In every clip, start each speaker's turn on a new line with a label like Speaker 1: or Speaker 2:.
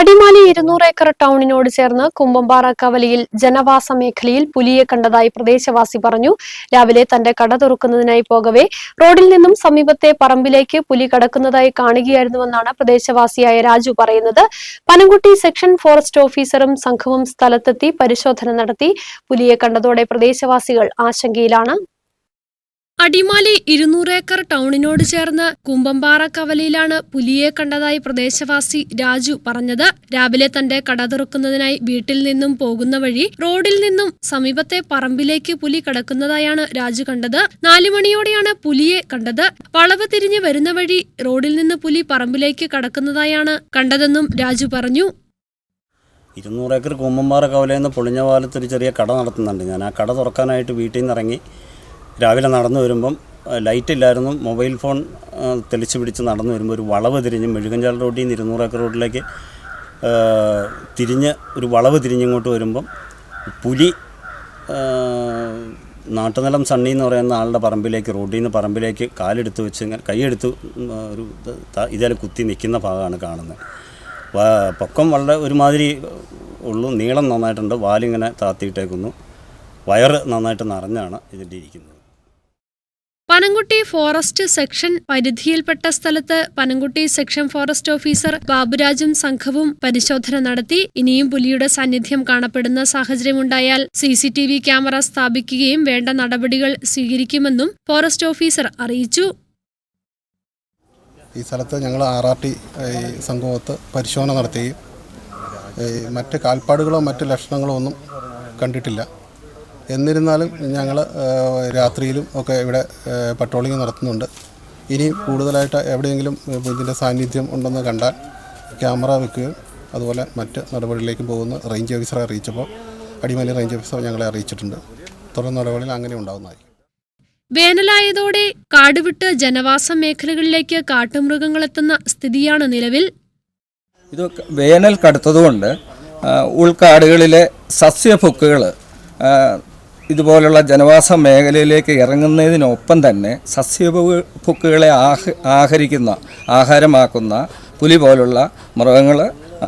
Speaker 1: അടിമാലി ഇരുന്നൂറ് ഏക്കർ ടൗണിനോട് ചേർന്ന് കുമ്പമ്പാറ കവലിയിൽ ജനവാസ മേഖലയിൽ പുലിയെ കണ്ടതായി പ്രദേശവാസി പറഞ്ഞു. രാവിലെ തന്റെ കട തുറക്കുന്നതിനായി പോകവേ റോഡിൽ നിന്നും സമീപത്തെ പറമ്പിലേക്ക് പുലി കടക്കുന്നതായി കാണുകയായിരുന്നുവെന്നാണ് പ്രദേശവാസിയായ രാജു പറയുന്നത്. പനംകുട്ടി സെക്ഷൻ ഫോറസ്റ്റ് ഓഫീസറും സംഘവും സ്ഥലത്തെത്തി പരിശോധന നടത്തി. പുലിയെ കണ്ടതോടെ പ്രദേശവാസികൾ ആശങ്കയിലാണ്. അടിമാലി ഇരുന്നൂറ് ഏക്കർ ടൗണിനോട് ചേർന്ന് കുമ്പമ്പാറ കവലയിലാണ് പുലിയെ കണ്ടതായി പ്രദേശവാസി രാജു പറഞ്ഞത്. രാവിലെ തന്റെ കട തുറക്കുന്നതിനായി വീട്ടിൽ നിന്നും പോകുന്ന വഴി റോഡിൽ നിന്നും സമീപത്തെ പറമ്പിലേക്ക് പുലി കടക്കുന്നതായാണ് രാജു കണ്ടത്. നാലുമണിയോടെയാണ് പുലിയെ കണ്ടത്. വളവ് തിരിഞ്ഞ് വരുന്ന വഴി റോഡിൽ നിന്ന് പുലി പറമ്പിലേക്ക് കടക്കുന്നതായാണ് കണ്ടതെന്നും രാജു പറഞ്ഞു.
Speaker 2: ഇരുന്നൂറ് ഏക്കർ കുമ്പമ്പാറ നിന്ന് പൊളിഞ്ഞ പാലത്ത് ഒരു ചെറിയ കട നടത്തുന്നുണ്ട്. ഞാൻ ആ കട തുറക്കാനായിട്ട് വീട്ടിൽ നിന്ന് ഇറങ്ങി രാവിലെ നടന്നു വരുമ്പം ലൈറ്റ് ഇല്ലായിരുന്നു മൊബൈൽ ഫോൺ തെളിച്ചു പിടിച്ച് നടന്നു വരുമ്പോൾ ഒരു വളവ് തിരിഞ്ഞ് മെഴുകഞ്ചാൽ റോഡിൽ നിന്ന് ഇരുന്നൂറ് ഏക്കർ റോഡിലേക്ക് തിരിഞ്ഞ് ഒരു വളവ് തിരിഞ്ഞിങ്ങോട്ട് വരുമ്പം പുലി നാട്ടുനിലം സണ്ണി എന്ന് പറയുന്ന ആളുടെ പറമ്പിലേക്ക് റോഡിൽ നിന്ന് പറമ്പിലേക്ക് കാലെടുത്ത് വെച്ച് ഇങ്ങനെ കൈയെടുത്ത് ഒരു ഇതേ കുത്തി നിൽക്കുന്ന ഭാഗമാണ് കാണുന്നത്. പൊക്കം വളരെ ഒരുമാതിരി ഉള്ളു. നീളം നന്നായിട്ടുണ്ട്. വാലിങ്ങനെ താത്തിയിട്ടേക്കുന്നു. വയറ് നന്നായിട്ട് നിറഞ്ഞാണ് ഇതിന്റെ ഇരിക്കുന്നത്
Speaker 1: പനംകുട്ടി ഫോറസ്റ്റ് സെക്ഷൻ പരിധിയിൽപ്പെട്ട സ്ഥലത്ത് പനംകുട്ടി സെക്ഷൻ ഫോറസ്റ്റ് ഓഫീസർ ബാബുരാജും സംഘവും പരിശോധന നടത്തി. ഇനിയും പുലിയുടെ സാന്നിധ്യം കാണപ്പെടുന്ന സാഹചര്യമുണ്ടായാൽ സി ക്യാമറ സ്ഥാപിക്കുകയും വേണ്ട നടപടികൾ സ്വീകരിക്കുമെന്നും ഫോറസ്റ്റ് ഓഫീസർ അറിയിച്ചു.
Speaker 3: ഈ സ്ഥലത്ത് ഞങ്ങൾ ആർ ആർ ടി സംഘമൊത്ത് പരിശോധന നടത്തുകയും മറ്റ് കാൽപ്പാടുകളോ മറ്റ് ലക്ഷണങ്ങളോ ഒന്നും കണ്ടിട്ടില്ല. എന്നിരുന്നാലും ഞങ്ങൾ രാത്രിയിലും ഒക്കെ ഇവിടെ പട്രോളിംഗ് നടത്തുന്നുണ്ട്. ഇനി കൂടുതലായിട്ട് എവിടെയെങ്കിലും ഇതിന്റെ സാന്നിധ്യം ഉണ്ടെന്ന് കണ്ടാൽ ക്യാമറ വെക്കുകയും അതുപോലെ മറ്റ് നടപടികളിലേക്ക് പോകുന്ന റേഞ്ച് ഓഫീസറെ അറിയിച്ചപ്പോൾ അടിമാലി റേഞ്ച് ഓഫീസർ ഞങ്ങളെ അറിയിച്ചിട്ടുണ്ട്. തുടർ നടപടികൾ അങ്ങനെ ഉണ്ടാകുന്നതായിരിക്കും
Speaker 1: വേനലായതോടെ കാടുവിട്ട് ജനവാസ മേഖലകളിലേക്ക് കാട്ടുമൃഗങ്ങളെത്തുന്ന സ്ഥിതിയാണ് നിലവിൽ.
Speaker 4: ഇത് വേനൽ കടുത്തതുകൊണ്ട് ഉൾക്കാടുകളിലെ സസ്യഭുക്കുകൾ ഇതുപോലുള്ള ജനവാസ മേഖലയിലേക്ക് ഇറങ്ങുന്നതിനൊപ്പം തന്നെ സസ്യഭുക്കുകളെ ആഹ ആഹരിക്കുന്ന ആഹാരമാക്കുന്ന പുലി പോലുള്ള മൃഗങ്ങൾ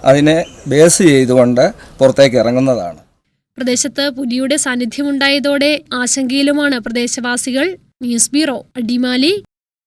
Speaker 4: അതിനെ ബേസ് ചെയ്തുകൊണ്ട് പുറത്തേക്ക് ഇറങ്ങുന്നതാണ്.
Speaker 1: പ്രദേശത്ത് പുലിയുടെ സാന്നിധ്യമുണ്ടായതോടെ ആശങ്കയിലുമാണ് പ്രദേശവാസികൾ. News bureau Adimali.